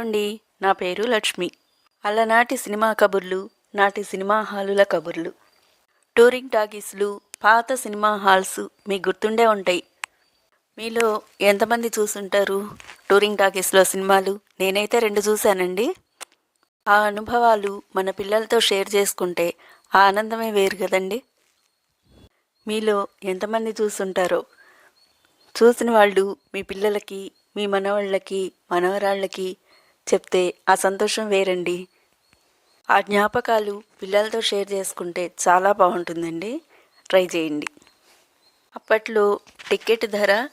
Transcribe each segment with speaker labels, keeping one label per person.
Speaker 1: అండి నా పేరు లక్ష్మి. అలనాటి సినిమా కబుర్లు నాటి సినిమా హాలుల కబుర్లు. టూరింగ్ టాకీస్లు పాత సినిమా హాల్స్ మీకు గుర్తుండే ఉంటాయి. మీలో ఎంతమంది చూసుంటారు? టూరింగ్ టాకీస్లో సినిమాలు నేనైతే రెండు చూశానండి. ఆ అనుభవాలు మన పిల్లలతో షేర్ చేసుకుంటే ఆ ఆనందమే వేరు కదండి. మీలో ఎంతమంది చూసుంటారో? చూసిన వాళ్ళు మీ పిల్లలకి మీ మనవాళ్ళకి మనవరాళ్ళకి చెప్తే ఆ సంతోషం వేరండి. ఆ జ్ఞాపకాలు పిల్లలతో షేర్ చేసుకుంటే చాలా బాగుంటుందండి. ట్రై చేయండి. అప్పట్లో టికెట్ ధర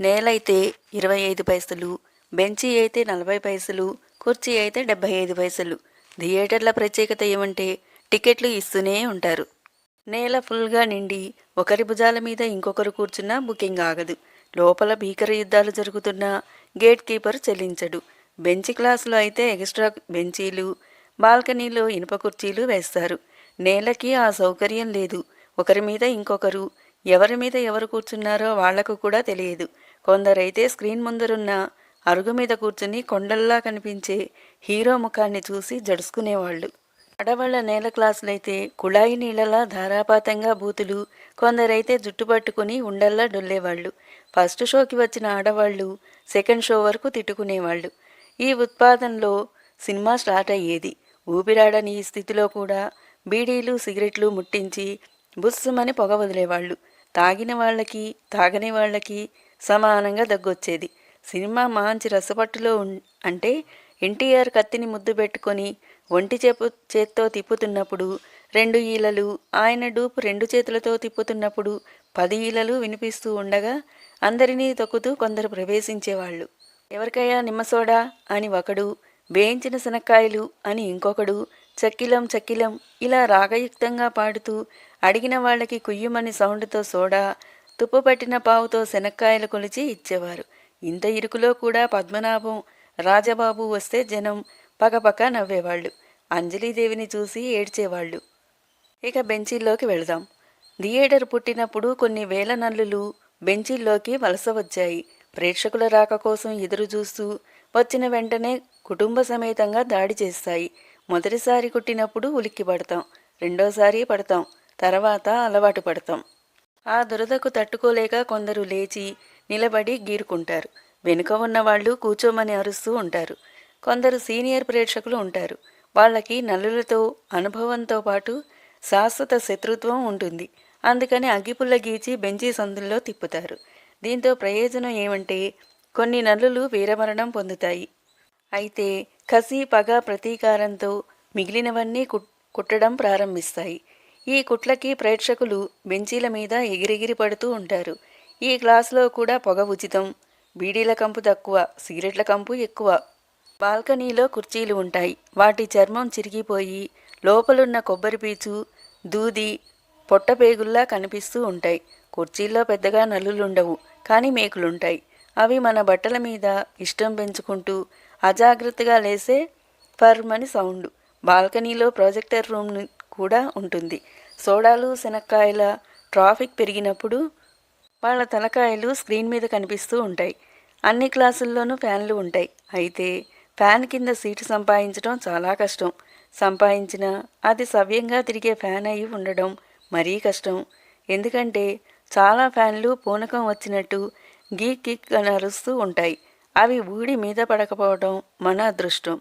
Speaker 1: నేలైతే ఇరవై ఐదు పైసలు బెంచి అయితే నలభై పైసలు కుర్చీ అయితే డెబ్బై ఐదు పైసలు. థియేటర్ల ప్రత్యేకత ఏమంటే టికెట్లు ఇస్తూనే ఉంటారు. నేల ఫుల్గా నిండి ఒకరి భుజాల మీద ఇంకొకరు కూర్చున్నా బుకింగ్ ఆగదు. లోపల భీకర యుద్ధాలు జరుగుతున్నా గేట్ కీపర్ చెల్లించడు. బెంచ్ క్లాసులో అయితే ఎక్స్ట్రా బెంచీలు బాల్కనీలో ఇనుప కుర్చీలు వేస్తారు. నేలకి ఆ సౌకర్యం లేదు. ఒకరి మీద ఇంకొకరు ఎవరి మీద ఎవరు కూర్చున్నారో వాళ్ళకు కూడా తెలియదు. కొందరైతే స్క్రీన్ ముందరున్న అరుగు మీద కూర్చుని కొండల్లా కనిపించే హీరో ముఖాన్ని చూసి జడుసుకునేవాళ్ళు. ఆడవాళ్ళ నేల క్లాసులైతే కుళాయి నీళ్ళలా ధారాపాతంగా బూతులు కొందరైతే జుట్టు పట్టుకుని ఉండల్లా డొల్లేవాళ్ళు. ఫస్ట్ షోకి వచ్చిన ఆడవాళ్ళు సెకండ్ షో వరకు తిట్టుకునేవాళ్ళు. ఈ ఉత్పాదనలో సినిమా స్టార్ట్ అయ్యేది. ఊపిరాడని ఈ స్థితిలో కూడా బీడీలు సిగరెట్లు ముట్టించి బుస్సుమని పొగ వదిలేవాళ్ళు. తాగిన వాళ్ళకి తాగని వాళ్ళకి సమానంగా దగ్గొచ్చేది. సినిమా మంచి రసపట్టులో అంటే ఎన్టీఆర్ కత్తిని ముద్దు పెట్టుకొని ఒంటి చేపు చేత్తో తిప్పుతున్నప్పుడు రెండు ఈలలు ఆయన డూపు రెండు చేతులతో తిప్పుతున్నప్పుడు పది ఈలలు వినిపిస్తూ ఉండగా అందరినీ తొక్కుతూ కొందరు ప్రవేశించేవాళ్ళు. ఎవరికైనా నిమ్మసోడా అని ఒకడు వేయించిన శనక్కాయలు అని ఇంకొకడు చక్కిలం చక్కిలం ఇలా రాగయుక్తంగా పాడుతూ అడిగిన వాళ్ళకి కుయ్యమని సౌండ్తో సోడా తుప్పు పట్టిన పావుతో శనక్కాయలు కొలిచి ఇచ్చేవారు. ఇంత ఇరుకులో కూడా పద్మనాభం రాజబాబు వస్తే జనం పకపక నవ్వేవాళ్ళు. అంజలీదేవిని చూసి ఏడ్చేవాళ్ళు. ఇక బెంచీల్లోకి వెళదాం. థియేటర్ పుట్టినప్పుడు కొన్ని వేల నల్లులు బెంచీల్లోకి వలస వచ్చాయి. ప్రేక్షకుల రాక కోసం ఎదురు చూస్తూ వచ్చిన వెంటనే కుటుంబ సమేతంగా దాడి చేస్తాయి. మొదటిసారి కుట్టినప్పుడు ఉలిక్కి పడతాం. రెండోసారి పడతాం. తర్వాత అలవాటు పడతాం. ఆ దురదకు తట్టుకోలేక కొందరు లేచి నిలబడి గీరుకుంటారు. వెనుక ఉన్న వాళ్ళు కూర్చోమని అరుస్తూ ఉంటారు. కొందరు సీనియర్ ప్రేక్షకులు ఉంటారు. వాళ్ళకి నల్లులతో అనుభవంతో పాటు శాశ్వత శత్రుత్వం ఉంటుంది. అందుకని అగ్గిపుల్ల గీచి బెంచీ సందుల్లో తిప్పుతారు. దీంతో ప్రయోజనం ఏమంటే కొన్ని నల్లులు వీరమరణం పొందుతాయి. అయితే కసి పగ ప్రతీకారంతో మిగిలినవన్నీ కుట్టడం ప్రారంభిస్తాయి. ఈ కుట్లకి ప్రేక్షకులు బెంచీల మీద ఎగిరెగిరి పడుతూ ఉంటారు. ఈ క్లాసులో కూడా పొగ ఉచితం బీడీల కంపు తక్కువ సిగరెట్ల కంపు ఎక్కువ. బాల్కనీలో కుర్చీలు ఉంటాయి. వాటి చర్మం చిరిగిపోయి లోపలున్న కొబ్బరి పీచు దూది పొట్టపేగుల్లా కనిపిస్తూ ఉంటాయి. కుర్చీల్లో పెద్దగా నల్లులుండవు కానీ మేకులుంటాయి. అవి మన బట్టల మీద ఇష్టం పెంచుకుంటూ అజాగ్రత్తగా లేసే ఫర్మని సౌండ్. బాల్కనీలో ప్రాజెక్టర్ రూమ్ కూడా ఉంటుంది. సోడాలు శనక్కాయల ట్రాఫిక్ పెరిగినప్పుడు వాళ్ళ తలకాయలు స్క్రీన్ మీద కనిపిస్తూ ఉంటాయి. అన్ని క్లాసుల్లోనూ ఫ్యాన్లు ఉంటాయి. అయితే ఫ్యాన్ కింద సీటు సంపాదించడం చాలా కష్టం. సంపాదించిన అది సవ్యంగా తిరిగే ఫ్యాన్ అయి ఉండడం మరీ కష్టం. ఎందుకంటే చాలా ఫ్యాన్లు పూనకం వచ్చినట్టు గీక్ గిక్ అని అరుస్తూ ఉంటాయి. అవి ఊడి మీద పడకపోవడం మన అదృష్టం.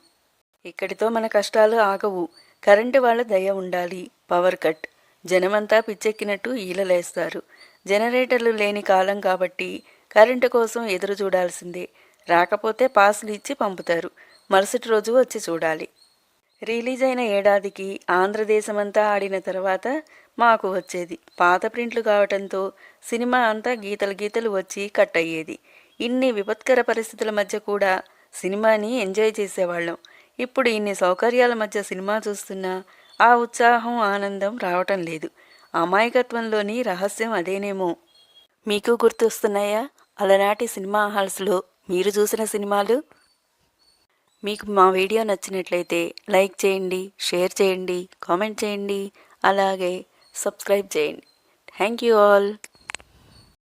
Speaker 1: ఇక్కడితో మన కష్టాలు ఆగవు. కరెంటు వాళ్ళ దయ ఉండాలి. Power cut. జనమంతా పిచ్చెక్కినట్టు ఈలలేస్తారు జనరేటర్లు లేని కాలం కాబట్టి కరెంటు కోసం ఎదురు చూడాల్సిందే. రాకపోతే పాసులు ఇచ్చి పంపుతారు. మరుసటి రోజు వచ్చి చూడాలి. రిలీజ్ అయిన ఏడాదికి ఆంధ్రదేశమంతా ఆడిన తర్వాత మాకు వచ్చేది. పాత ప్రింట్లు కావటంతో సినిమా అంతా గీతలు గీతలు వచ్చి కట్ అయ్యేది. ఇన్ని విపత్కర పరిస్థితుల మధ్య కూడా సినిమాని ఎంజాయ్ చేసేవాళ్ళం. ఇప్పుడు ఇన్ని సౌకర్యాల మధ్య సినిమా చూస్తున్నా ఆ ఉత్సాహం ఆనందం రావటం లేదు. అమాయకత్వంలోని రహస్యం అదేనేమో. మీకు గుర్తొస్తున్నాయా? అలనాటి సినిమా హాల్స్లో మీరు చూసిన సినిమాలు? మీకు మా వీడియో నచ్చినట్లయితే లైక్ చేయండి షేర్ చేయండి కామెంట్ చేయండి. అలాగే సబ్స్క్రైబ్ చేయండి థ్యాంక్ యూ ఆల్